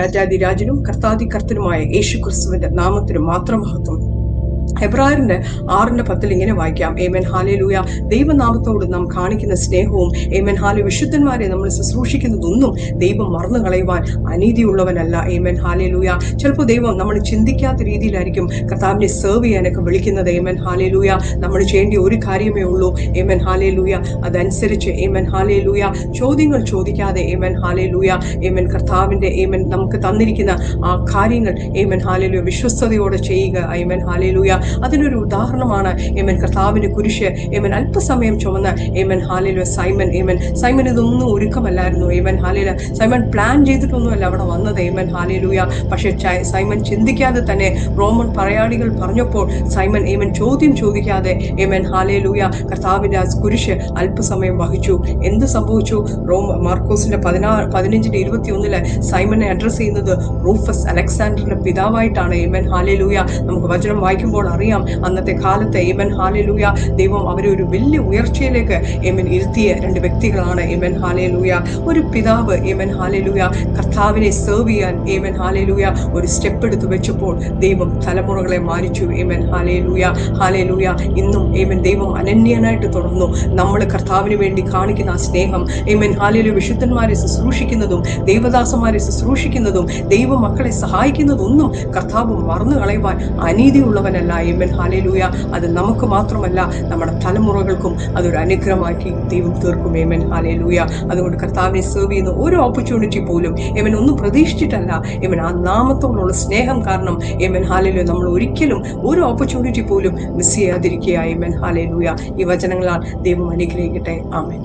രാജാതിരാജനും കർത്താതി കർത്തനുമായ യേശു ക്രിസ്തുവിന്റെ നാമത്തിന് മാത്രം മഹത്വം. ഹെബ്രായറിന്റെ ആറിന്റെ പത്തിൽ ഇങ്ങനെ വായിക്കാം. ഏമൻ ഹാലേലൂയ ദൈവനാമത്തോട് നാം കാണിക്കുന്ന സ്നേഹവും ഏമൻ ഹാലെ വിശുദ്ധന്മാരെ നമ്മൾ ശുശ്രൂഷിക്കുന്നതൊന്നും ദൈവം മറന്നു കളയുവാൻ അനീതിയുള്ളവനല്ല. ഏമൻ ഹാലേലൂയ ചിലപ്പോൾ ദൈവം നമ്മൾ ചിന്തിക്കാത്ത രീതിയിലായിരിക്കും കർത്താവിനെ സെർവ് ചെയ്യാനൊക്കെ വിളിക്കുന്നത്. ഏമൻ ഹാലേലൂയ നമ്മൾ ചെയ്യേണ്ട ഒരു കാര്യമേ ഉള്ളൂ. ഏമൻ ഹാലേലൂയ അതനുസരിച്ച് ഏമൻ ഹാലേലൂയ ചോദ്യങ്ങൾ ചോദിക്കാതെ ഏമൻ ഹാലേലൂയ ഏമൻ കർത്താവിന്റെ ഏമൻ നമുക്ക് തന്നിരിക്കുന്ന ആ കാര്യങ്ങൾ ഏമൻ ഹാലേലൂയ വിശ്വസ്തയോടെ ചെയ്യുക. ഏമൻ ഹാലേലൂയ അതിനൊരു ഉദാഹരണമാണ് ഏമൻ കർത്താവിന്റെ കുരിശ്. ഏമൻ അല്പസമയം ചുമന്ന്. ഏമൻ ഹാലിൽ സൈമൻ ഏമൻ. സൈമൻ ഇതൊന്നും ഒരുക്കമല്ലായിരുന്നു. ഏമൻ ഹാലിൽ സൈമൻ പ്ലാൻ ചെയ്തിട്ടൊന്നുമല്ല അവിടെ വന്നത്. ഏമൻ ഹാലിലൂയ. പക്ഷേ സൈമൻ ചിന്തിക്കാതെ തന്നെ റോമൻ പറയാളികൾ പറഞ്ഞപ്പോൾ സൈമൻ ഏമൻ ചോദ്യം ചോദിക്കാതെ ഏമൻ ഹാലേലൂയ കർത്താവിന്റെ ആ കുരിശ് അല്പസമയം വഹിച്ചു. എന്ത് സംഭവിച്ചു? റോം മാർക്കോസിന്റെ പതിനാറ് പതിനഞ്ചിന്റെ ഇരുപത്തി ഒന്നിൽ സൈമനെ അഡ്രസ് ചെയ്യുന്നത് റൂഫസ് അലക്സാണ്ടറിന്റെ പിതാവായിട്ടാണ് ഏമൻ ഹാലേലൂയ. നമുക്ക് വചനം വായിക്കുമ്പോൾ അറിയാം. അന്നത്തെ കാലത്ത് എമൻ ഹാലേലൂയ ദൈവം അവരെ ഒരു വലിയ ഉയർച്ചയിലേക്ക് എമൻ ഇരുത്തിയ രണ്ട് വ്യക്തികളാണ് എമൻ ഹാലേലൂയ. ഒരു പിതാവ് എമൻ ഹാലേലൂയ. കർത്താവിനെ സെർവ് ചെയ്യാൻ എമൻ ഹാലേലൂയ ഒരു സ്റ്റെപ്പ് എടുത്ത് വെച്ചപ്പോൾ ദൈവം തലമുറകളെ മാനിച്ചു എമൻ ഹാലേലൂയ. ഹാലേലൂയ. ഇന്നും എമൻ ദൈവം അനന്യനായിട്ട് തുടർന്നു. നമ്മൾ കർത്താവിന് വേണ്ടി കാണിക്കുന്ന ആ സ്നേഹം എമൻ ഹാലേലു വിശുദ്ധന്മാരെ ശുശ്രൂഷിക്കുന്നതും ദൈവദാസന്മാരെ ശുശ്രൂഷിക്കുന്നതും ദൈവ മക്കളെ സഹായിക്കുന്നതൊന്നും കർത്താവ് മറന്നു കളയുവാൻ അനീതിയുള്ളവനല്ല ഏമൻ ഹാലേലൂയ അത് നമുക്ക് മാത്രമല്ല നമ്മുടെ തലമുറകൾക്കും അതൊരു അനുഗ്രഹമാക്കി ദൈവം തീർക്കും. ഏമൻ ഹാലേലൂയ അതുകൊണ്ട് കർത്താവിനെ സെർവ് ചെയ്യുന്ന ഓരോ ഓപ്പർച്യൂണിറ്റി പോലും ഏമൻ ഒന്നും പ്രതീക്ഷിച്ചിട്ടല്ല. ഏമൻ ആ നാമത്തോടുള്ള സ്നേഹം കാരണം ഏമൻ ഹാലേലൂയ നമ്മൾ ഒരിക്കലും ഒരു ഓപ്പർച്യൂണിറ്റി പോലും മിസ് ചെയ്യാതിരിക്കുക ഏമൻ ഹാലേലൂയ ഈ വചനങ്ങളാൽ ദൈവം അനുഗ്രഹിക്കട്ടെ. ആമേൻ.